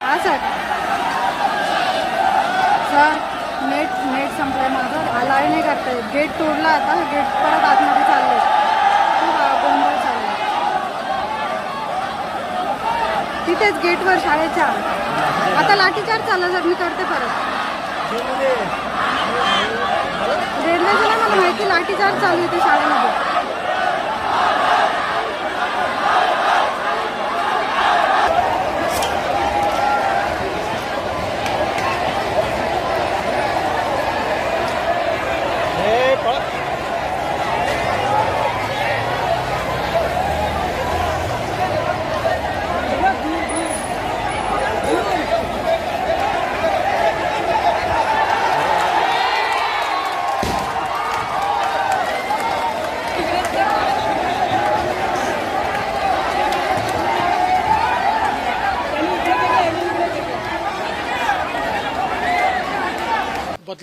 हा sir. Sir net net संपलंय माझं. अलाय नाही करता येत. गेट तोडला आता. गेट परत आतमध्ये चालले खूप गोंधळ चाललाय तिथेच गेटवर शाळेच्या. आता लाठीचार्ज चालला सर. मी करते परत. रेल्वेचं नाही मला माहिती. लाठीचार्ज चालू आहे ते शाळेमध्ये.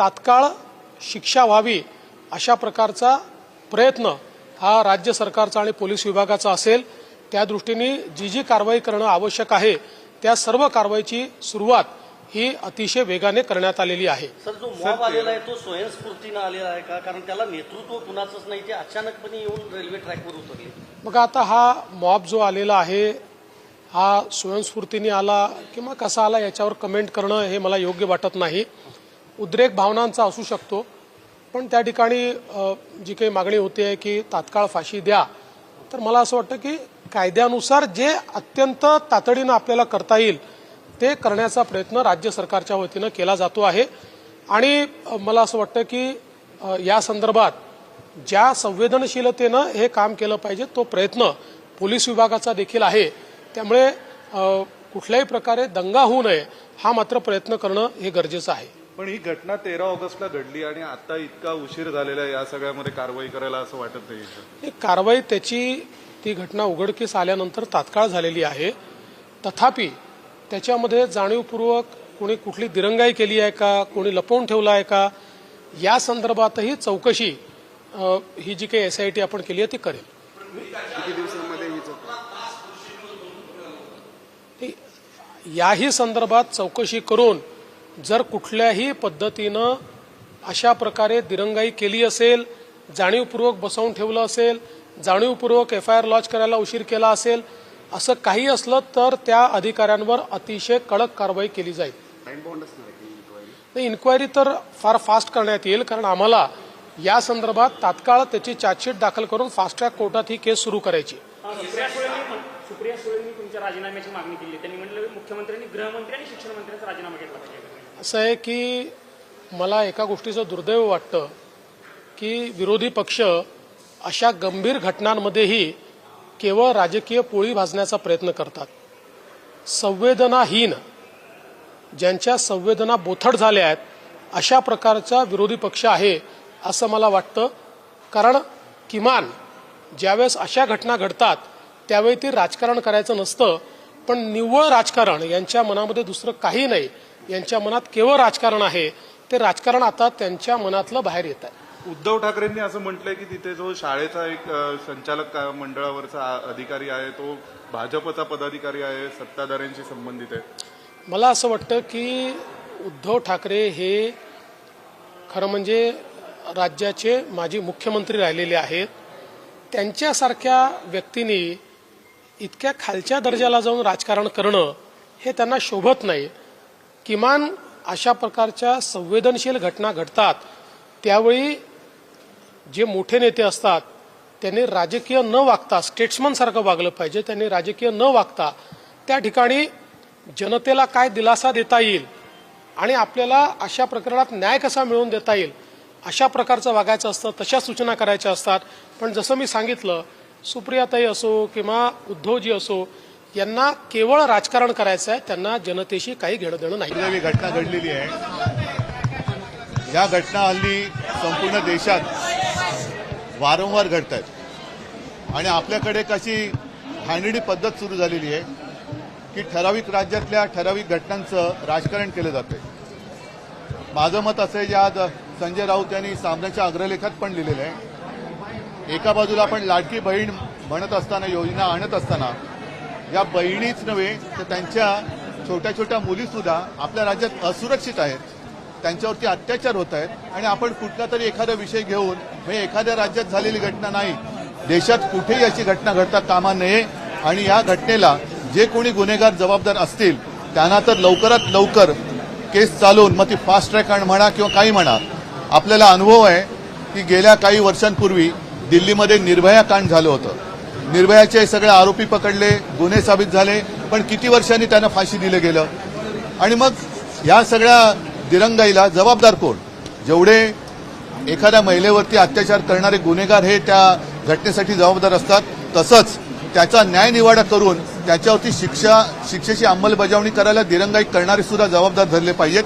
तात्काळ शिक्षा व्हावी अशा प्रकारचा प्रयत्न हा राज्य सरकारचा आणि पोलीस विभागाचा असेल. त्या दृष्टीने जी जी कारवाई करणं आवश्यक आहे त्या सर्व कारवाईची सुरुवात ही अतिशय वेगाने करण्यात आलेली आहे. सर जो मॉब आलेला आहे तो स्वयंस्फूर्तीनं आलेला आहे का? कारण त्याला नेतृत्व कुणाचंच नाही ते अचानकपणे येऊन रेल्वे ट्रॅकवर उतरले. मग आता हा मॉब जो आलेला आहे हा स्वयंस्फूर्तीने आला किंवा कसा आला याच्यावर कमेंट करणं हे मला योग्य वाटत नाही. उद्रेक भावनांचा असू शकतो. पण त्या ठिकाणी जी काही मागणी होती आहे की तात्काळ फाशी द्या तर मला असं वाटतं की कायद्यानुसार जे अत्यंत तातडीनं आपल्याला करता येईल ते करण्याचा प्रयत्न राज्य सरकारच्या वतीनं केला जातो आहे. आणि मला असं वाटतं की या संदर्भात ज्या संवेदनशीलतेनं हे काम केलं पाहिजे तो प्रयत्न पोलीस विभागाचा देखील आहे. त्यामुळे कुठल्याही प्रकारे दंगा होऊ नये हा मात्र प्रयत्न करणं हे गरजेचं आहे. पण ही घटना तेरा ऑगस्टला घडली आणि आता इतका उशीर झालेला या सगळ्यामध्ये कारवाई करायला असं वाटत नाही ही कारवाई त्याची ती घटना उघडकीस आल्यानंतर तात्काळ झालेली आहे. तथापि त्याच्यामध्ये जाणीवपूर्वक कोणी कुठली दिरंगाई केली आहे का कोणी लपवून ठेवलं आहे का या संदर्भातही चौकशी ही जी काही एस आय टी आपण केली आहे ती करेल? याही संदर्भात चौकशी करून जर कुठल्याही पद्धतीनं अशा प्रकारे दिरंगाई केली असेल जाणीवपूर्वक बसवून ठेवलं असेल जाणीवपूर्वक एफ आय आर लॉन्च करायला उशीर केला असेल असं काही असलं तर त्या अधिकाऱ्यांवर अतिशय कडक कारवाई केली जाईल? नाही इन्क्वायरी तर फार फास्ट करण्यात येईल कारण आम्हाला या संदर्भात तात्काळ त्याची चार्जशीट दाखल करून फास्ट ट्रॅक कोर्टात ही केस सुरू करायची. सुप्रिया सुळेंनी म्हण- सुप्रिया सुळेंनी तुमच्या राजीनाम्याची मागणी केली. त्यांनी म्हटलं मुख्यमंत्र्यांनी गृहमंत्री आणि शिक्षण मंत्र्यांचा राजीनामा घेतला पाहिजे. असं आहे की मला एका गोष्टीचं दुर्दैव वाटतं की विरोधी पक्ष अशा गंभीर घटनांमध्येही केवळ राजकीय पोळी भाजण्याचा प्रयत्न करतात. संवेदनाहीन ज्यांच्या संवेदना बोथट झाल्या आहेत अशा प्रकारचा विरोधी पक्ष आहे असं मला वाटतं. कारण किमान ज्यावेळेस अशा घटना घडतात त्यावेळी ते राजकारण करायचं नसतं पण निव्वळ राजकारण यांच्या मनामध्ये दुसरं काही नाही. यांच्या मनात केवळ राजकारण आहे ते राजकारण आता त्यांच्या मनातलं बाहेर येत आहे. उद्धव ठाकरेंनी असं म्हटलंय की तिथे जो शाळेचा एक संचालक मंडळावरचा अधिकारी आहे तो भाजपचा पदाधिकारी आहे सत्ताधाऱ्यांशी संबंधित आहे. मला असं वाटतं की उद्धव ठाकरे हे खरं म्हणजे राज्याचे माजी मुख्यमंत्री राहिलेले आहेत. त्यांच्यासारख्या व्यक्तींनी इतक्या खालच्या दर्जाला जाऊन राजकारण करणं हे त्यांना शोभत नाही. किमान अशा प्रकारच्या संवेदनशील घटना घडतात त्यावेळी जे मोठे नेते असतात त्यांनी राजकीय न वागता स्टेट्समनसारखं वागलं पाहिजे त्यांनी राजकीय न वागता त्या ठिकाणी जनतेला काय दिलासा देता येईल आणि आपल्याला अशा प्रकरणात न्याय कसा मिळवून देता येईल अशा प्रकारचं वागायचं असतं तशा सूचना करायच्या असतात. पण जसं मी सांगितलं सुप्रियाताई असो किंवा उद्धवजी असो यांना केवळ राजकारण करायचं आहे त्यांना जनतेशी काही घेणं देणं नाही घटना घडलेली आहे. या घटना हल्ली संपूर्ण देशात वारंवार घडत आहेत आणि आपल्याकडे कशी घाणेरडी पद्धत सुरू झालेली आहे की ठराविक राज्यातल्या ठराविक घटनांचं राजकारण केलं जातंय. माझं मत असं आहे जे आज संजय राऊत यांनी सामन्याच्या अग्रलेखात पण लिहिलेलं आहे. एका बाजूला आपण लाडकी बहीण म्हणत असताना योजना आणत असताना या बहिणीच नव्हे तर त्यांच्या छोट्या छोट्या मुलीसुद्धा आपल्या राज्यात असुरक्षित आहेत. त्यांच्यावरती अत्याचार होत आहेत. आणि आपण कुठला तरी एखादा विषय घेऊन म्हणजे एखाद्या राज्यात झालेली घटना नाही देशात कुठेही अशी घटना घडता कामा नये. आणि या घटनेला जे कोणी गुन्हेगार जबाबदार असतील त्यांना तर लवकरात लवकर केस चालवून मग ती फास्ट ट्रॅक म्हणा किंवा काही म्हणा. आपल्याला अनुभव आहे की गेल्या काही वर्षांपूर्वी दिल्लीमध्ये निर्भया कांड झालं होतं. निर्भयाचे सगळे आरोपी पकडले गुन्हे साबित झाले पण किती वर्षांनी त्यांना फाशी दिलं गेलं? आणि मग या सगळ्या दिरंगाईला जबाबदार कोण? जेवढे एखाद्या महिलेवरती अत्याचार करणारे गुन्हेगार हे त्या घटनेसाठी जबाबदार असतात तसंच त्याचा न्याय निवाडा करून त्याच्यावरती शिक्षा शिक्षेची अंमलबजावणी करायला दिरंगाई करणारे सुद्धा जबाबदार धरले पाहिजेत.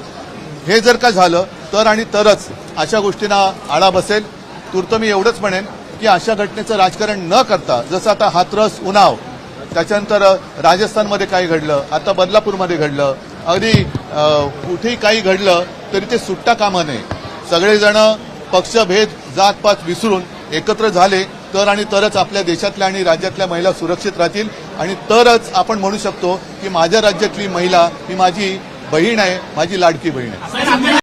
हे जर का झालं तर आणि तरच अशा गोष्टींना आळा बसेल. तूर्त मी एवढंच म्हणेन. की अशा घटनेचं राजकारण न करता जसं आता हाथरस उन्हाव त्याच्यानंतर राजस्थानमध्ये काय घडलं आता बदलापूरमध्ये घडलं अगदी कुठेही काही घडलं तरी ते सुट्टा कामा नये सगळेजण पक्षभेद जातपात विसरून एकत्र झाले तर आणि तरच आपल्या देशातल्या आणि राज्यातल्या महिला सुरक्षित राहतील. आणि तरच आपण म्हणू शकतो की माझ्या राज्यातली महिला ही माझी बहीण आहे माझी लाडकी बहीण आहे.